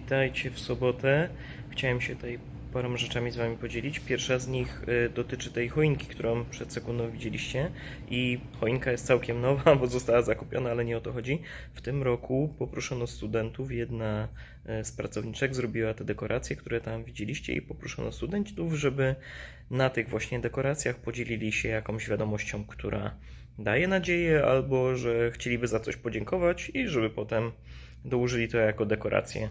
Witajcie w sobotę. Chciałem się tutaj paroma rzeczami z Wami podzielić. Pierwsza z nich y, dotyczy tej choinki, którą przed sekundą widzieliście. I choinka jest całkiem nowa, bo została zakupiona, ale nie o to chodzi. W tym roku poproszono studentów, jedna y, z pracowniczek zrobiła te dekoracje, które tam widzieliście i poproszono studentów, żeby na tych właśnie dekoracjach podzielili się jakąś wiadomością, która daje nadzieję, albo że chcieliby za coś podziękować i żeby potem dołożyli to jako dekorację.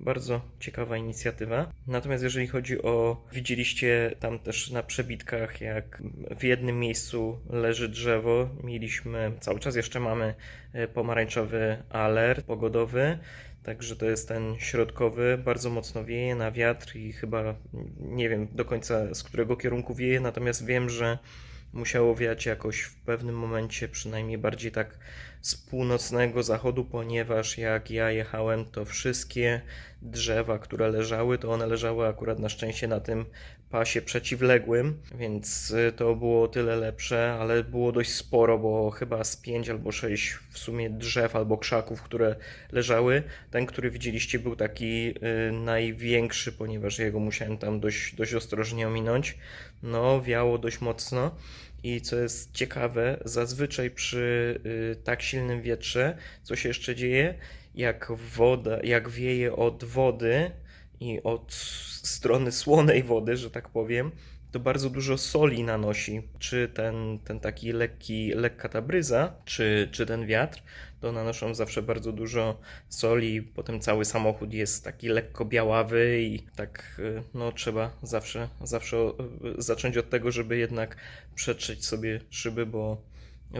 Bardzo ciekawa inicjatywa. Natomiast jeżeli chodzi o. Widzieliście tam też na przebitkach, jak w jednym miejscu leży drzewo. Mieliśmy, cały czas jeszcze mamy e, pomarańczowy alert pogodowy. Także to jest ten środkowy, bardzo mocno wieje na wiatr i chyba nie wiem do końca z którego kierunku wieje, natomiast wiem, że musiało wiać jakoś w pewnym momencie, przynajmniej bardziej tak z północnego zachodu, ponieważ jak ja jechałem, to wszystkie drzewa, które leżały, to one leżały akurat na szczęście na tym pasie przeciwległym, więc y, to było tyle lepsze, ale było dość sporo, bo chyba z pięć albo sześć w sumie drzew albo krzaków, które leżały. Ten, który widzieliście, był taki y, największy, ponieważ jego musiałem tam dość, dość ostrożnie ominąć. No, wiało dość mocno. I co jest ciekawe, zazwyczaj przy y, tak silnym wietrze, co się jeszcze dzieje, jak woda, jak wieje od wody i od strony słonej wody, że tak powiem, to bardzo dużo soli nanosi. Czy ten, ten taki lekki, lekka ta bryza, czy, czy ten wiatr, to nanoszą zawsze bardzo dużo soli. Potem cały samochód jest taki lekko białawy i tak no trzeba zawsze, zawsze y, zacząć od tego, żeby jednak przetrzeć sobie szyby, bo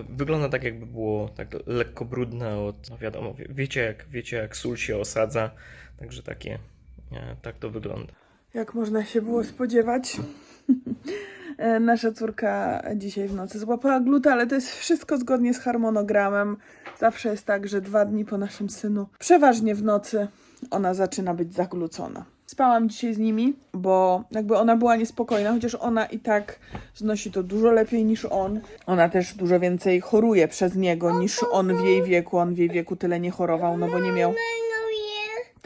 wygląda tak jakby było tak lekko brudne od, no wiadomo, wie- wiecie jak, wiecie jak sól się osadza, także takie, e, tak to wygląda. Jak można się było spodziewać. E, Nasza córka dzisiaj w nocy złapała gluta, ale to jest wszystko zgodnie z harmonogramem. Zawsze jest tak, że dwa dni po naszym synu, przeważnie w nocy, ona zaczyna być zaglucona. Spałam dzisiaj z nimi, bo jakby ona była niespokojna, chociaż ona i tak znosi to dużo lepiej niż on. Ona też dużo więcej choruje przez niego niż on w jej wieku. On w jej wieku tyle nie chorował, no bo nie miał.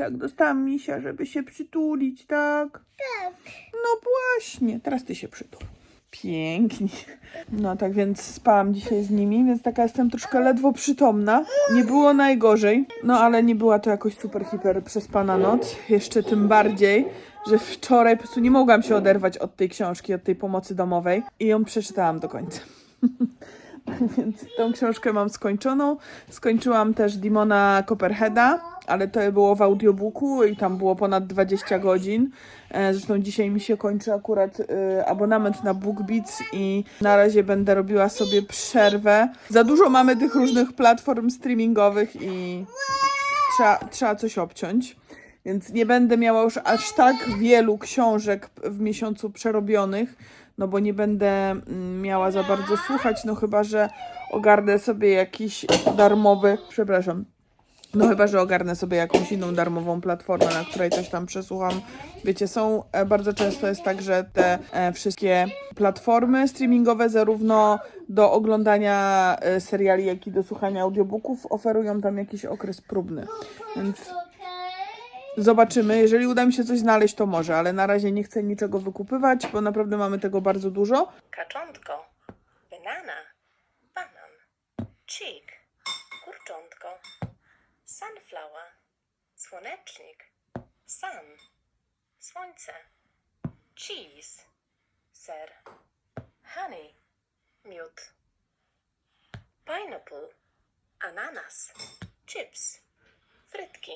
Tak, dostałam misia, żeby się przytulić, tak? Tak. No właśnie, teraz ty się przytul. Pięknie. No tak więc spałam dzisiaj z nimi, więc taka jestem troszkę ledwo przytomna. Nie było najgorzej, no ale nie była to jakoś super hiper przespana noc. Jeszcze tym bardziej, że wczoraj po prostu nie mogłam się oderwać od tej książki, od tej pomocy domowej i ją przeczytałam do końca. Więc tą książkę mam skończoną. Skończyłam też Dimona Copperheada, ale to było w audiobooku i tam było ponad 20 godzin. E, Zresztą dzisiaj mi się kończy akurat e, abonament na BookBeats i na razie będę robiła sobie przerwę. Za dużo mamy tych różnych platform streamingowych i trzeba, trzeba coś obciąć. Więc nie będę miała już aż tak wielu książek w miesiącu przerobionych, no bo nie będę mm, miała za bardzo słuchać, no chyba, że ogarnę sobie jakiś darmowy, przepraszam, no chyba, że ogarnę sobie jakąś inną darmową platformę, na której coś tam przesłucham. Wiecie, są e, bardzo często jest tak, że te e, wszystkie platformy streamingowe, zarówno do oglądania e, seriali, jak i do słuchania audiobooków, oferują tam jakiś okres próbny. Więc zobaczymy. Jeżeli uda mi się coś znaleźć, to może, ale na razie nie chcę niczego wykupywać, bo naprawdę mamy tego bardzo dużo. Kaczątko, banana, banan, chick, kurczątko, sunflower, słonecznik, sun, słońce, cheese, ser, honey, miód, pineapple, ananas, chips, frytki.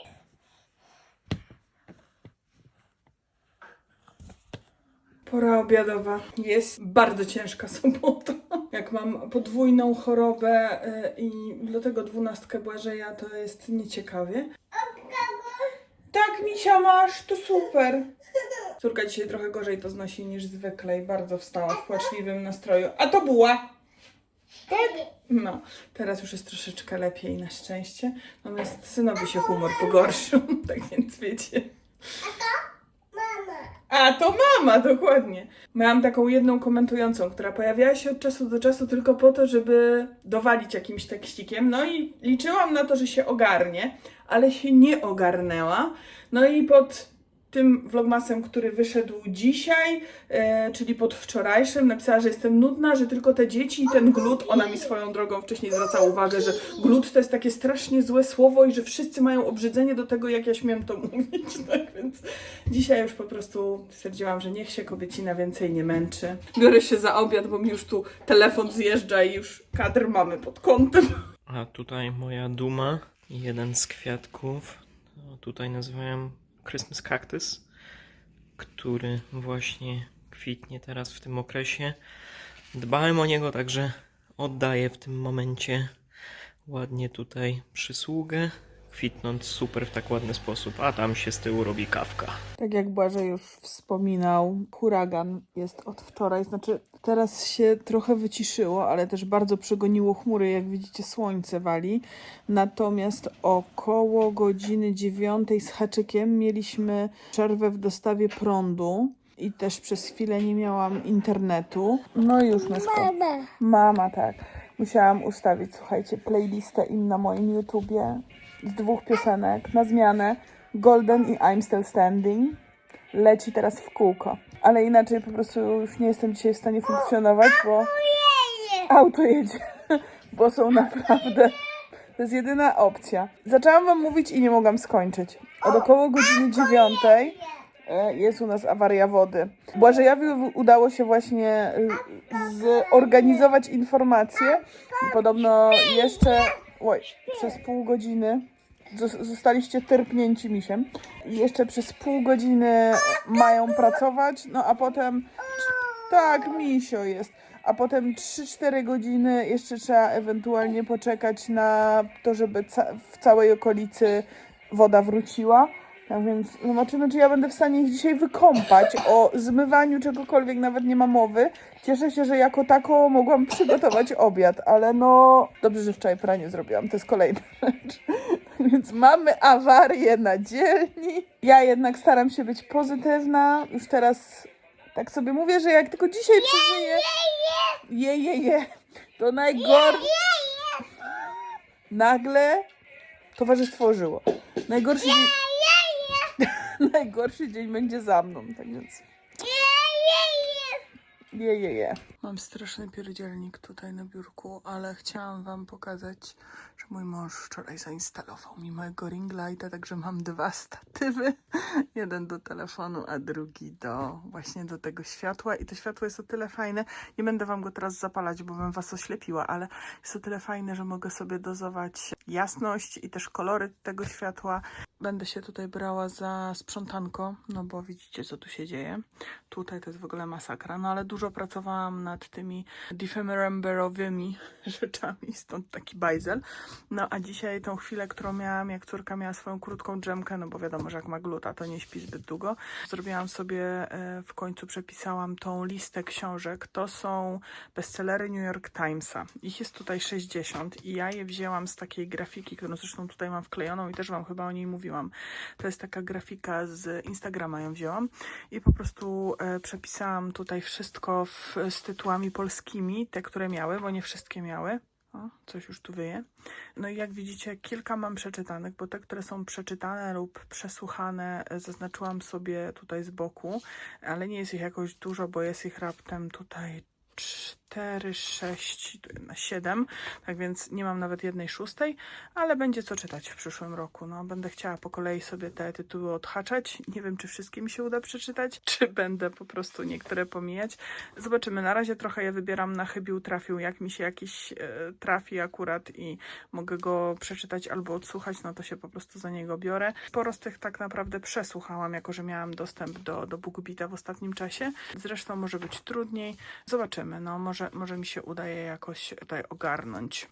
Pora obiadowa jest bardzo ciężka sobota. Jak mam podwójną chorobę y, i do tego dwunastkę Błażeja, to jest nieciekawie. Tak, Misia, masz, to super. Córka dzisiaj trochę gorzej to znosi niż zwykle i bardzo wstała w płaczliwym nastroju. A to była. Tak? No, teraz już jest troszeczkę lepiej na szczęście. Natomiast synowi się humor pogorszył, tak więc wiecie. A, to mama, dokładnie. Miałam taką jedną komentującą, która pojawiała się od czasu do czasu tylko po to, żeby dowalić jakimś tekścikiem. No i liczyłam na to, że się ogarnie, ale się nie ogarnęła. No i pod tym vlogmasem, który wyszedł dzisiaj, e, czyli pod wczorajszym, napisała, że jestem nudna, że tylko te dzieci i ten glut, ona mi swoją drogą wcześniej zwracała uwagę, że glut to jest takie strasznie złe słowo i że wszyscy mają obrzydzenie do tego, jak ja śmiem to mówić, tak więc dzisiaj już po prostu stwierdziłam, że niech się kobiecina więcej nie męczy. Biorę się za obiad, bo mi już tu telefon zjeżdża i już kadr mamy pod kątem. A tutaj moja duma, jeden z kwiatków, to tutaj nazywałem Christmas Cactus, który właśnie kwitnie teraz w tym okresie. Dbałem o niego, także oddaję w tym momencie ładnie tutaj przysługę, kwitnąc super w tak ładny sposób, a tam się z tyłu robi kawka. Tak jak Błażej już wspominał, huragan jest od wczoraj, znaczy teraz się trochę wyciszyło, ale też bardzo przegoniło chmury, jak widzicie słońce wali. Natomiast około godziny dziewiątej z haczykiem mieliśmy przerwę w dostawie prądu i też przez chwilę nie miałam internetu. No i już myszko. Mama, tak. Musiałam ustawić, słuchajcie, playlistę im na moim YouTubie z dwóch piosenek na zmianę. Golden i I'm Still Standing. Leci teraz w kółko. Ale inaczej po prostu już nie jestem dzisiaj w stanie funkcjonować, bo auto jedzie. Bo są naprawdę... To jest jedyna opcja. Zaczęłam wam mówić i nie mogłam skończyć. Od około godziny dziewiątej e, jest u nas awaria wody. Błażejowi udało się właśnie e, zorganizować informacje. Podobno jeszcze oj, przez pół godziny zos- zostaliście tyrpnięci misiem. I jeszcze przez pół godziny mają pracować, no a potem tak, misio jest. A potem 3-4 godziny jeszcze trzeba ewentualnie poczekać na to, żeby ca- w całej okolicy woda wróciła. Tak więc zobaczymy, czy ja będę w stanie ich dzisiaj wykąpać. O zmywaniu czegokolwiek nawet nie ma mowy. Cieszę się, że jako tako mogłam przygotować obiad, ale no dobrze, że wczoraj pranie zrobiłam. To jest kolejna rzecz. Więc mamy awarię na dzielni. Ja jednak staram się być pozytywna. Już teraz tak sobie mówię, że jak tylko dzisiaj przeżyję. Je, je, je. To najgorsze. Nagle towarzystwo żyło. Najgorszy. Najgorszy dzień będzie za mną, tak więc. Je, je, je. Mam straszny pierdzielnik tutaj na biurku, ale chciałam wam pokazać, że mój mąż wczoraj zainstalował mi mojego ring lighta, także mam dwa statywy. Jeden do telefonu, a drugi do właśnie do tego światła. I to światło jest o tyle fajne. Nie będę wam go teraz zapalać, bo bym was oślepiła, ale jest o tyle fajne, że mogę sobie dozować jasność i też kolory tego światła. Będę się tutaj brała za sprzątanko, no bo widzicie, co tu się dzieje. Tutaj to jest w ogóle masakra, no ale dużo pracowałam nad tymi defemeremberowymi rzeczami, stąd taki bajzel. No a dzisiaj tą chwilę, którą miałam, jak córka miała swoją krótką dżemkę, no bo wiadomo, że jak ma gluta, to nie śpi zbyt długo. Zrobiłam sobie, e, w końcu przepisałam tą listę książek. To są bestsellery New York Timesa. Ich jest tutaj 60 i ja je wzięłam z takiej grafiki, którą zresztą tutaj mam wklejoną i też wam chyba o niej mówiłam. To jest taka grafika z Instagrama ją wzięłam i po prostu e, przepisałam tutaj wszystko w, z tytułami polskimi, te, które miały, bo nie wszystkie miały. O, coś już tu wyje. No i jak widzicie, kilka mam przeczytanych, bo te, które są przeczytane lub przesłuchane, e, zaznaczyłam sobie tutaj z boku, ale nie jest ich jakoś dużo, bo jest ich raptem tutaj 4, 6, tu jedna 7, tak więc nie mam nawet jednej szóstej, ale będzie co czytać w przyszłym roku. No, będę chciała po kolei sobie te tytuły odhaczać. Nie wiem, czy wszystkie mi się uda przeczytać, czy będę po prostu niektóre pomijać. Zobaczymy. Na razie trochę je wybieram na chybił trafił. Jak mi się jakiś e, trafi akurat i mogę go przeczytać albo odsłuchać, no to się po prostu za niego biorę. Sporo z tych tak naprawdę przesłuchałam, jako że miałam dostęp do, do BookBeata w ostatnim czasie. Zresztą może być trudniej. Zobaczymy. No, może, może mi się uda je jakoś tutaj ogarnąć.